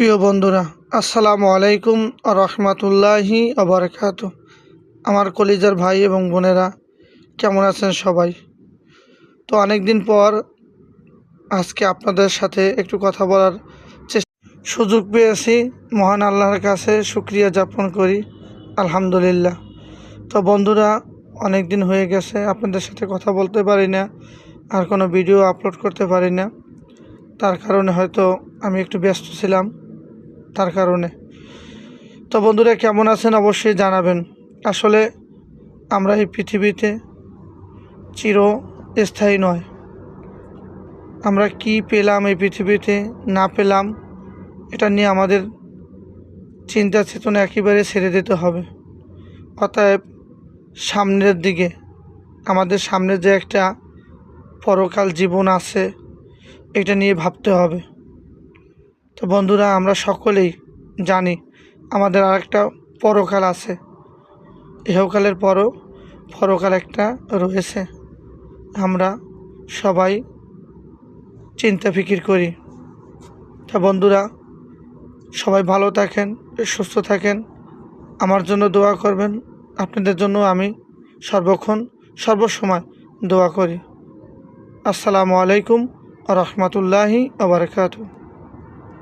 প্রিয় বন্ধুরা, আসসালামু আলাইকুম রহমতুল্লাহি আবরকাত আমার কলিজার ভাই এবং বোনেরা, কেমন আছেন সবাই? তো অনেক দিন পর আজকে আপনাদের সাথে একটু কথা বলার সুযোগ পেয়েছি। মহান আল্লাহর কাছে শুক্রিয়া যাপন করি, আলহামদুলিল্লাহ। তো বন্ধুরা অনেক দিন হয়ে গেছে, আপনাদের সাথে কথা বলতে পারি না, আর কোনো ভিডিও আপলোড করতে পারি না। তার কারণে হয়তো আমি একটু ব্যস্ত ছিলাম। তার কারণে। তো বন্ধুরা, কেমন আছেন? অবশ্যই জানাবেন। আসলে আমরা এই পৃথিবীতে চির স্থায়ী নয়। আমরা কি পেলাম এই পৃথিবীতে, না পেলাম, এটা নিয়ে আমাদের চিন্তা চেতনা একেবারে ছেড়ে দিতে হবে। অতএব সামনের দিকে, আমাদের সামনে যে একটা পরকাল জীবন আছে, এটা নিয়ে ভাবতে হবে। তো বন্ধুরা, আমরা সকলেই জানি আমাদের আরেকটা পরকাল আছে। ইহকালের পরও পরকাল একটা রয়েছে। আমরা সবাই চিন্তা ফিকির করি। তা বন্ধুরা, সবাই ভালো থাকেন, সুস্থ থাকেন। আমার জন্য দোয়া করবেন। আপনাদের জন্য আমি সর্বক্ষণ, সর্বসময় দোয়া করি। আসসালামু আলাইকুম রহমতুল্লাহি আবরকাতু